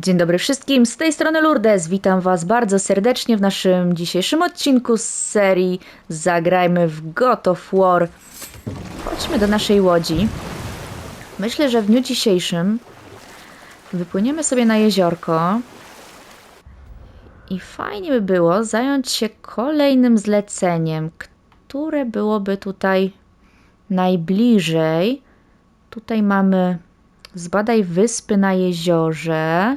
Dzień dobry wszystkim, z tej strony Lourdes. Witam Was bardzo serdecznie w naszym dzisiejszym odcinku z serii Zagrajmy w God of War. Chodźmy do naszej łodzi. Myślę, że w dniu dzisiejszym wypłyniemy sobie na jeziorko i fajnie by było zająć się kolejnym zleceniem, które byłoby tutaj najbliżej. Tutaj mamy Zbadaj wyspy na jeziorze.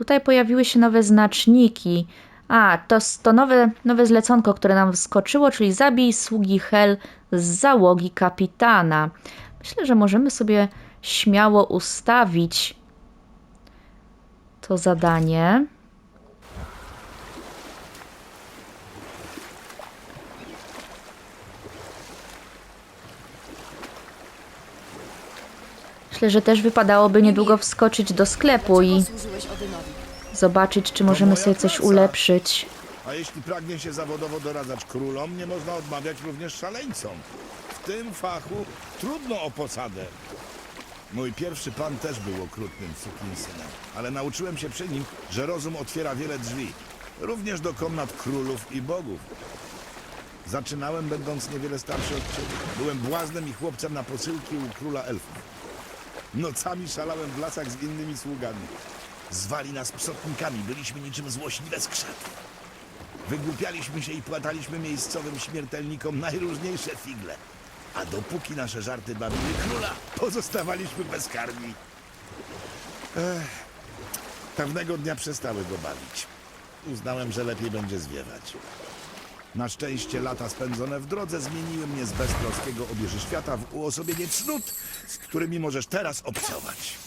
Tutaj pojawiły się nowe znaczniki. A, to, to nowe, nowe zleconko, które nam wskoczyło, czyli zabij sługi Hel z załogi kapitana. Myślę, że możemy sobie śmiało ustawić to zadanie. Myślę, że też wypadałoby niedługo wskoczyć do sklepu i zobaczyć, czy możemy sobie coś ulepszyć. A jeśli pragnie się zawodowo doradzać królom, nie można odmawiać również szaleńcom. W tym fachu trudno o posadę. Mój pierwszy pan też był okrutnym sukinsynem, ale nauczyłem się przy nim, że rozum otwiera wiele drzwi, również do komnat królów i bogów. Zaczynałem będąc niewiele starszy od ciebie. Byłem błaznem i chłopcem na posyłki u króla elfów. Nocami szalałem w lasach z innymi sługami. Zwali nas psotnikami, byliśmy niczym złośliwe skrzety. Wygłupialiśmy się i płataliśmy miejscowym śmiertelnikom najróżniejsze figle. A dopóki nasze żarty bawiły króla, pozostawaliśmy bezkarni. Ech, pewnego dnia przestały go bawić. Uznałem, że lepiej będzie zwiewać. Na szczęście lata spędzone w drodze zmieniły mnie z beztroskiego obieży świata w uosobienie cnót, z którymi możesz teraz obcować.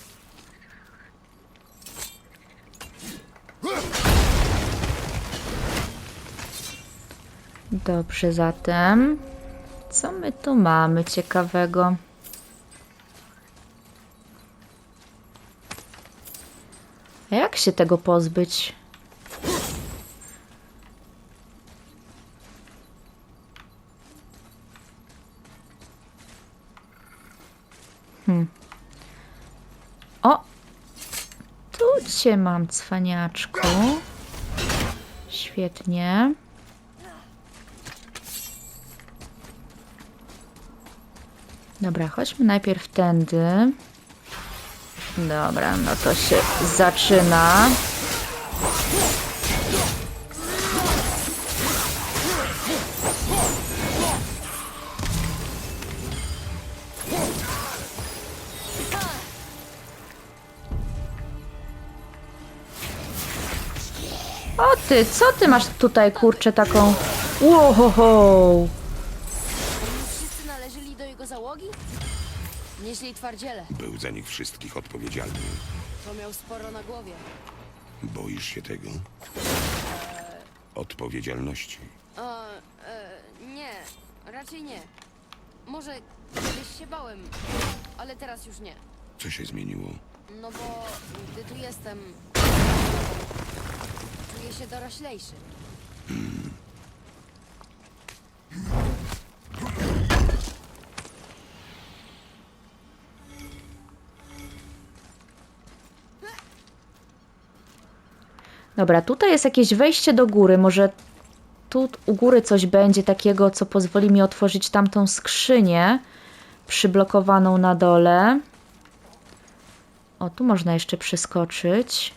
Dobrze, zatem co my tu mamy ciekawego? Jak się tego pozbyć? Hmm. O! Tu cię mam, cwaniaczku. Świetnie. Dobra, chodźmy najpierw tędy. Dobra, no to się zaczyna. Ty, co ty masz tutaj, kurczę, taką... Łohoho! Oni wszyscy należeli do jego załogi? Nieźli twardziele. Był za nich wszystkich odpowiedzialny. To miał sporo na głowie. Boisz się tego? Odpowiedzialności. A, e, nie, raczej nie. Może kiedyś się bałem, ale teraz już nie. Co się zmieniło? No bo gdy tu jestem, czuję się doroślejszy. Dobra, tutaj jest jakieś wejście do góry. Może tu u góry coś będzie takiego, co pozwoli mi otworzyć tamtą skrzynię przyblokowaną na dole. O, tu można jeszcze przeskoczyć.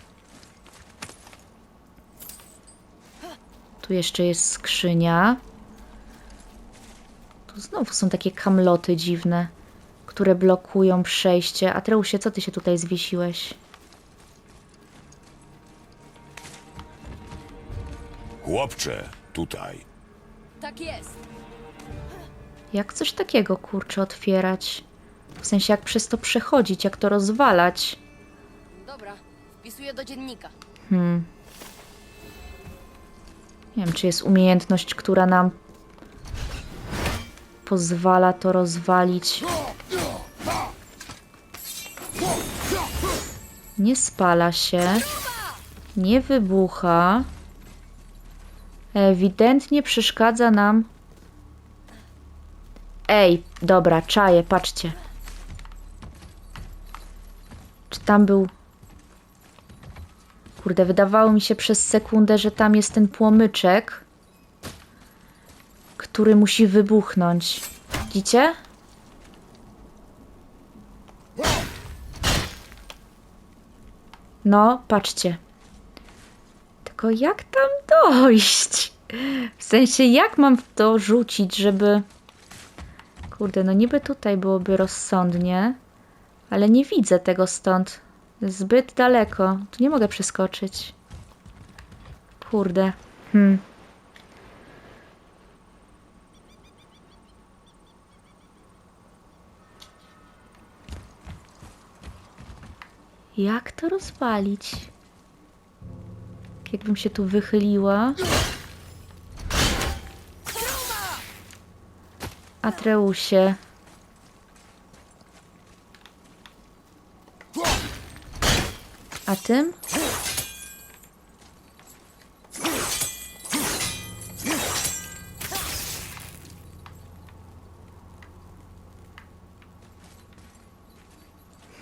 Tu jeszcze jest skrzynia. Tu znowu są takie kamloty dziwne, które blokują przejście. Atreusie, co ty się tutaj zwiesiłeś? Chłopcze, tutaj. Tak jest. Jak coś takiego, kurczę, otwierać? W sensie, jak przez to przechodzić, jak to rozwalać? Dobra, wpisuję do dziennika. Hmm. Nie wiem, czy jest umiejętność, która nam pozwala to rozwalić. Nie spala się. Nie wybucha. Ewidentnie przeszkadza nam. Ej, dobra, czaję, patrzcie. Czy tam był Kurde, wydawało mi się przez sekundę, że tam jest ten płomyczek, który musi wybuchnąć. Widzicie? No, patrzcie. Tylko jak tam dojść? W sensie, jak mam w to rzucić, żeby. Kurde, no niby tutaj byłoby rozsądnie, ale nie widzę tego stąd. Zbyt daleko. Tu nie mogę przeskoczyć. Kurde. Hmm. Jak to rozwalić? Jakbym się tu wychyliła. Atreusie. Tym?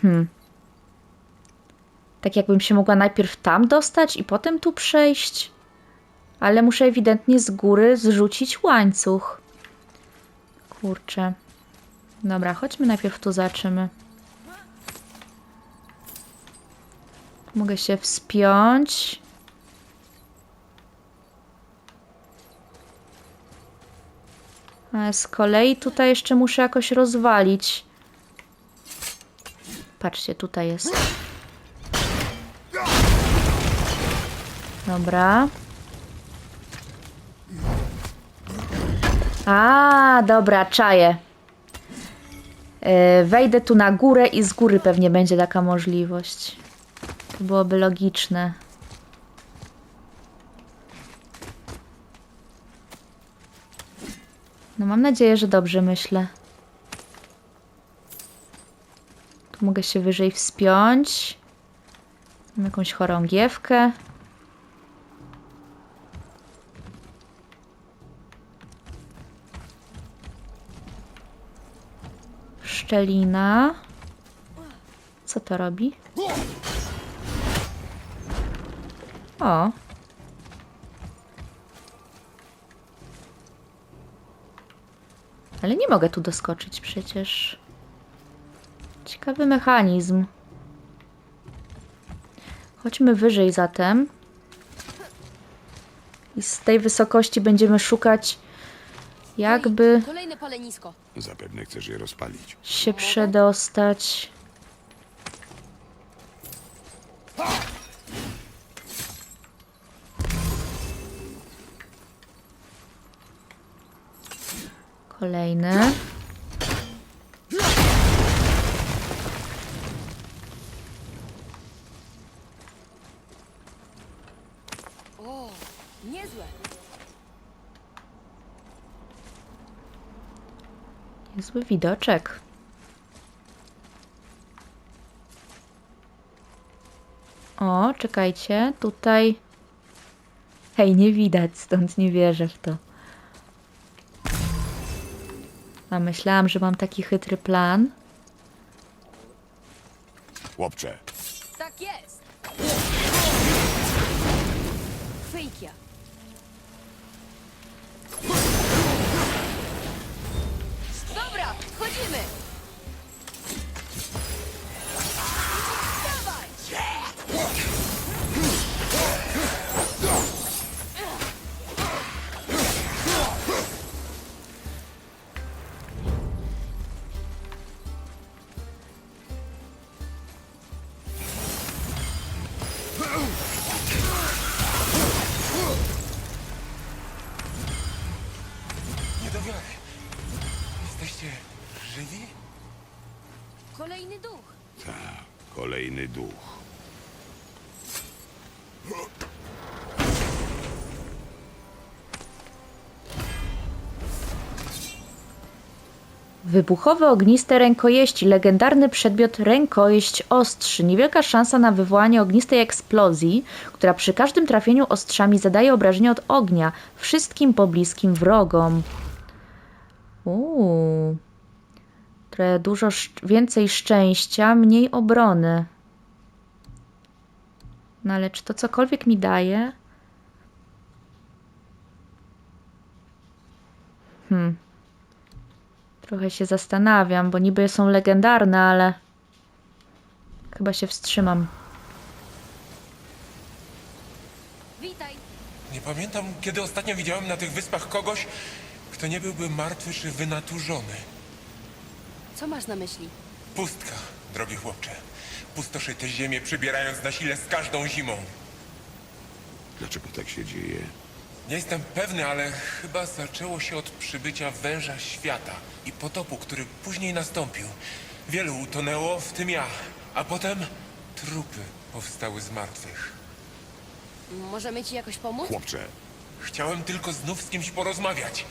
Hmm. Tak jakbym się mogła najpierw tam dostać i potem tu przejść. Ale muszę ewidentnie z góry zrzucić łańcuch. Kurczę. Dobra, chodźmy najpierw tu zaczniemy. Mogę się wspiąć. A z kolei tutaj jeszcze muszę jakoś rozwalić. Patrzcie, tutaj jest. Dobra. A, dobra, czaję. Yy, Wejdę tu na górę i z góry pewnie będzie taka możliwość. To byłoby logiczne. No mam nadzieję, że dobrze myślę. Tu mogę się wyżej wspiąć. Mam jakąś chorągiewkę. Szczelina. Co to robi? O. Ale nie mogę tu doskoczyć przecież. Ciekawy mechanizm. Chodźmy wyżej zatem. I z tej wysokości będziemy szukać jakby kolejne palenisko. Zapewne chcesz je rozpalić. się przedostać. Kolejny. O, niezłe. Niezły widoczek. O, czekajcie, tutaj. Hej, nie widać, stąd nie wierzę w to. A myślałam, że mam taki chytry plan. Chłopcze, Tak jest. Fejkia. Dobra, wchodzimy. Tak, kolejny duch. Wybuchowe ogniste rękojeści, legendarny przedmiot rękojeść ostrzy. Niewielka szansa na wywołanie ognistej eksplozji, która przy każdym trafieniu ostrzami zadaje obrażenia od ognia wszystkim pobliskim wrogom. Uuu. Trochę dużo szcz- więcej szczęścia, mniej obrony. No ale czy to cokolwiek mi daje? Hmm. Trochę się zastanawiam, bo niby są legendarne, ale chyba się wstrzymam. Witaj! Nie pamiętam, kiedy ostatnio widziałem na tych wyspach kogoś, kto nie byłby martwy czy wynaturzony. Co masz na myśli? Pustka, drogi chłopcze. Pustoszy tę ziemię, przybierając na sile z każdą zimą. Dlaczego tak się dzieje? Nie jestem pewny, ale chyba zaczęło się od przybycia węża świata i potopu, który później nastąpił. Wielu utonęło, w tym ja, a potem trupy powstały z martwych. Możemy ci jakoś pomóc? Chłopcze, Chciałem tylko znów z kimś porozmawiać.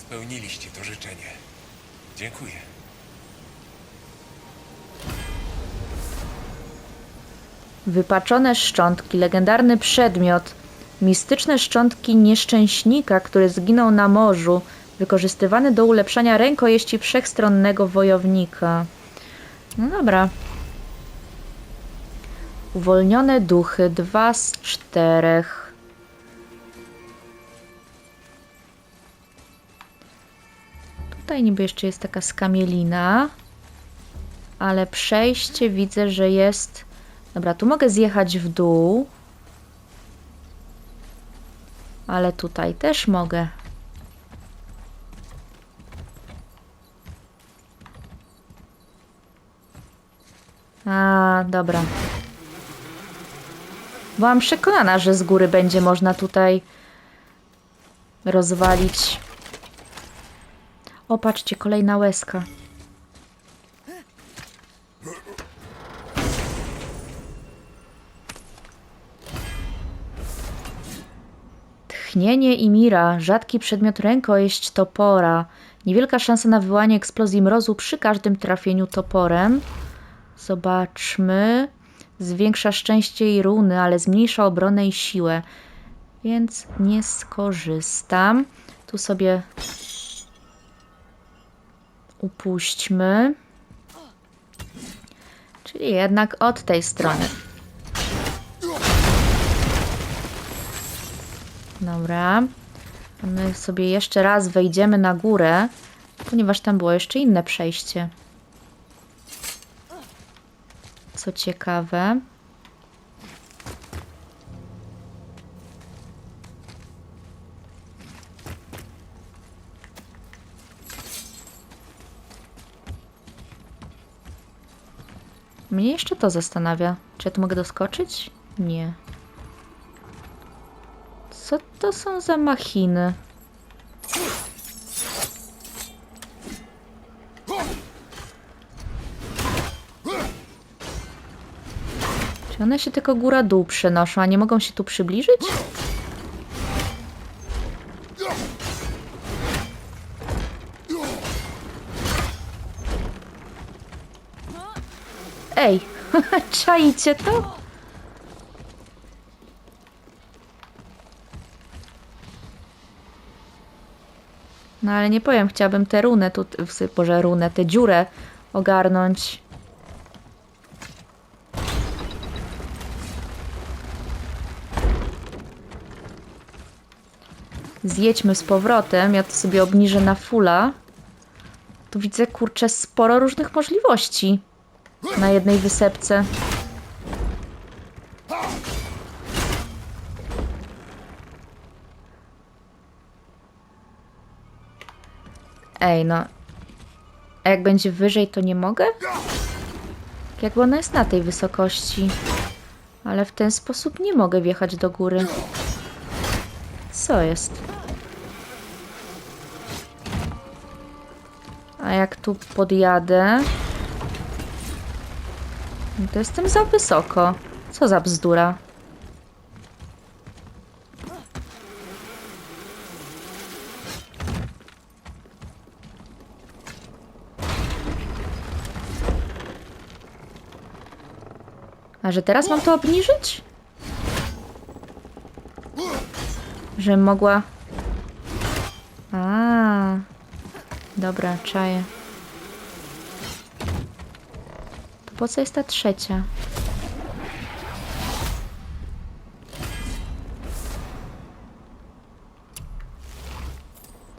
Spełniliście to życzenie. Dziękuję. Wypaczone szczątki, legendarny przedmiot, mistyczne szczątki nieszczęśnika, który zginął na morzu, wykorzystywany do ulepszania rękojeści wszechstronnego wojownika. No dobra. Uwolnione duchy, dwa z czterech. Tutaj niby jeszcze jest taka skamielina, ale przejście widzę, że jest Dobra, tu mogę zjechać w dół. Ale tutaj też mogę. A, dobra. Byłam przekonana, że z góry będzie można tutaj rozwalić. O, patrzcie, kolejna łezka. Tchnienie i mira, rzadki przedmiot rękojeść topora. Niewielka szansa na wywołanie eksplozji mrozu przy każdym trafieniu toporem. Zobaczmy. Zwiększa szczęście i runy, ale zmniejsza obronę i siłę. Więc nie skorzystam. Tu sobie upuśćmy. Czyli jednak od tej strony. Dobra. My sobie jeszcze raz wejdziemy na górę, ponieważ tam było jeszcze inne przejście. Co ciekawe. Mnie jeszcze to zastanawia. Czy ja tu mogę doskoczyć? Nie. Co to są za machiny? Czy one się tylko góra-dół przenoszą, a nie mogą się tu przybliżyć? Ej, czaicie to? No ale nie powiem, chciałabym tę runę tu, boże runę, tę dziurę ogarnąć. Zjedźmy z powrotem, ja to sobie obniżę na fulla. Tu widzę, kurczę, sporo różnych możliwości na jednej wysepce. Ej, no. A jak będzie wyżej, to nie mogę? Jakby ona jest na tej wysokości. Ale w ten sposób nie mogę wjechać do góry. Co jest? A jak tu podjadę? No to jestem za wysoko. Co za bzdura? A że teraz mam to obniżyć? Że mogła... A, Dobra, czaję. To po co jest ta trzecia?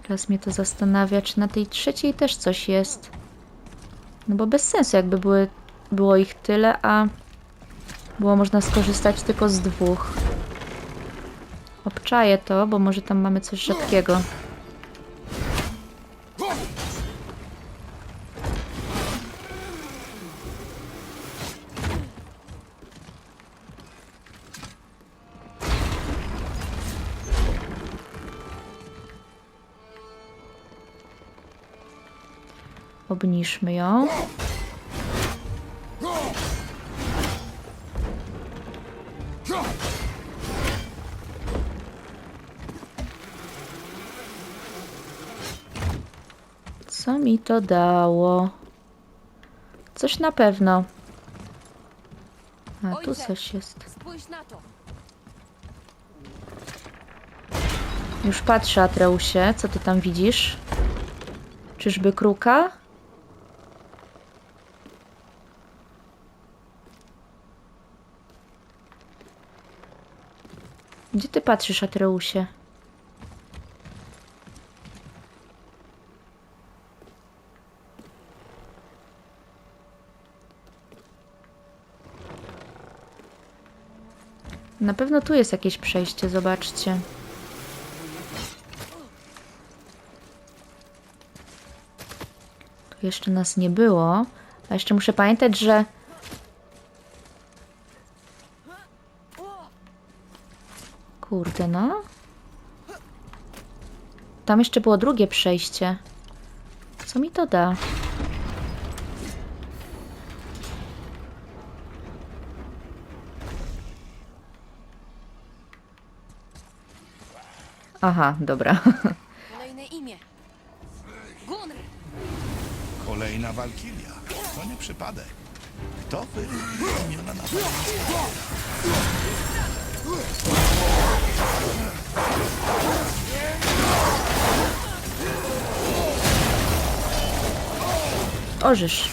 Teraz mnie to zastanawia, czy na tej trzeciej też coś jest. No bo bez sensu, jakby były, było ich tyle, a było można skorzystać tylko z dwóch. Obczaję to, bo może tam mamy coś rzadkiego. Obniżmy ją. Mi to dało? Coś na pewno. A tu coś jest. Już patrzę, Atreusie. Co ty tam widzisz? Czyżby kruka? Gdzie ty patrzysz, Atreusie? Na pewno tu jest jakieś przejście, zobaczcie. Tu jeszcze nas nie było. A jeszcze muszę pamiętać, że. Kurde, no. Tam jeszcze było drugie przejście. Co mi to da? Aha, dobra. Kolejne imię. Gunr! Kolejna walkiria. To nie przypadek. Kto wyrywa imiona na Ożysz.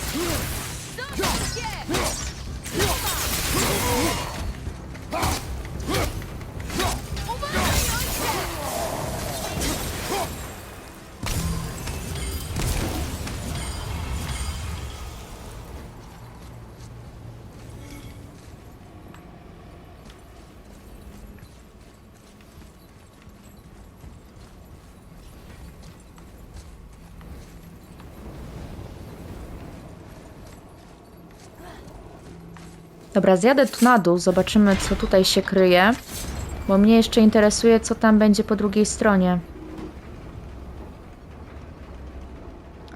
Dobra, zjadę tu na dół, zobaczymy co tutaj się kryje. Bo mnie jeszcze interesuje, co tam będzie po drugiej stronie.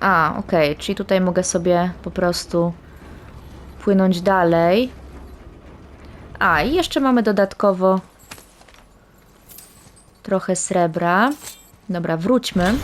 A, okej, czyli tutaj mogę sobie po prostu płynąć dalej. A, i jeszcze mamy dodatkowo trochę srebra. Dobra, wróćmy.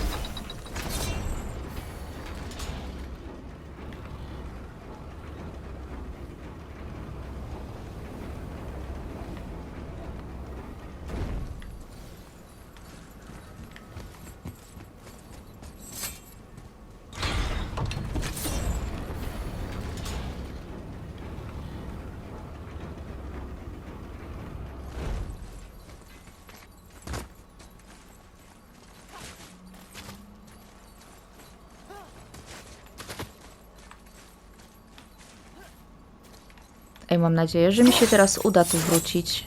Ej, mam nadzieję, że mi się teraz uda tu wrócić.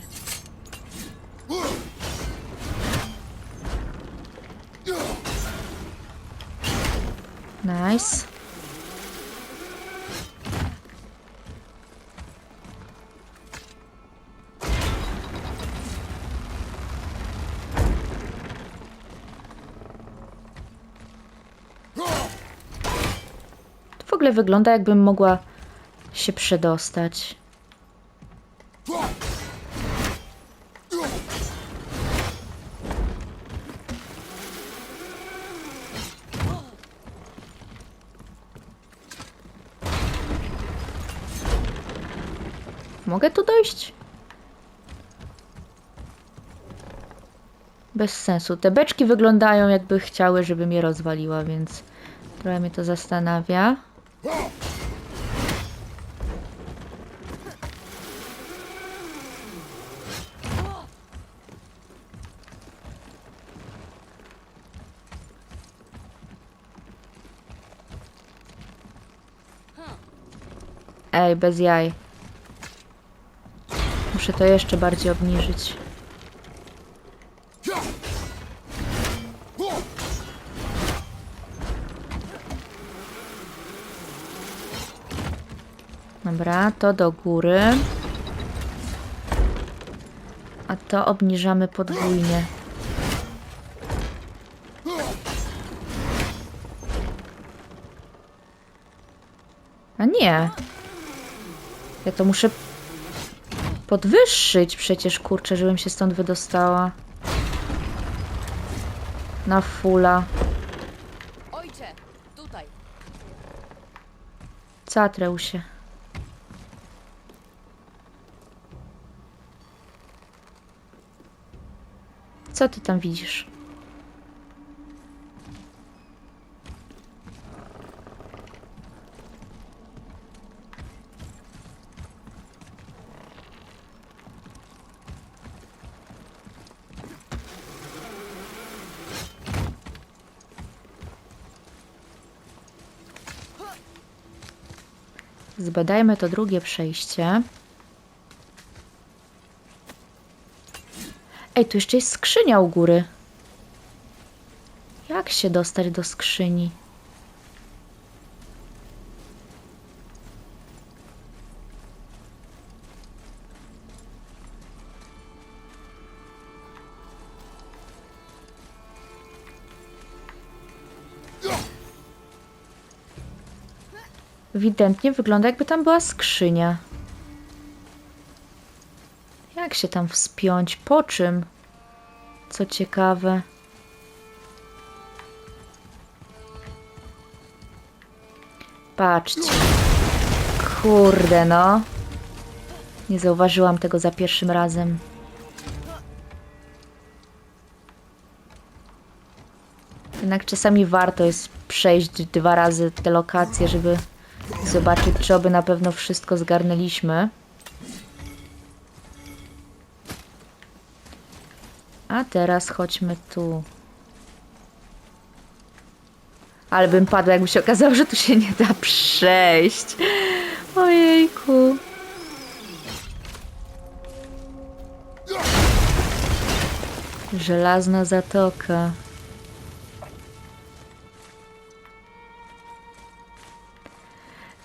Nice. To w ogóle wygląda, jakbym mogła się przedostać. Mogę tu dojść? Bez sensu. Te beczki wyglądają jakby chciały, żebym je rozwaliła, więc trochę mnie to zastanawia. Ej, bez jaj. Muszę to jeszcze bardziej obniżyć. Dobra, to do góry. A to obniżamy podwójnie. A nie. Ja to muszę podwyższyć przecież, kurczę, żebym się stąd wydostała. Na fula. Ojcze, tutaj. Co, Atreusie? Co ty tam widzisz? Zbadajmy to drugie przejście. Ej, tu jeszcze jest skrzynia u góry. Jak się dostać do skrzyni? Ewidentnie wygląda jakby tam była skrzynia. Jak się tam wspiąć? Po czym? Co ciekawe. Patrzcie. Kurde no. Nie zauważyłam tego za pierwszym razem. Jednak czasami warto jest przejść dwa razy te lokacje, żeby zobaczyć, czy oby na pewno wszystko zgarnęliśmy. A teraz chodźmy tu. Ale bym padła, jakby się okazało, że tu się nie da przejść. Ojejku. Żelazna zatoka.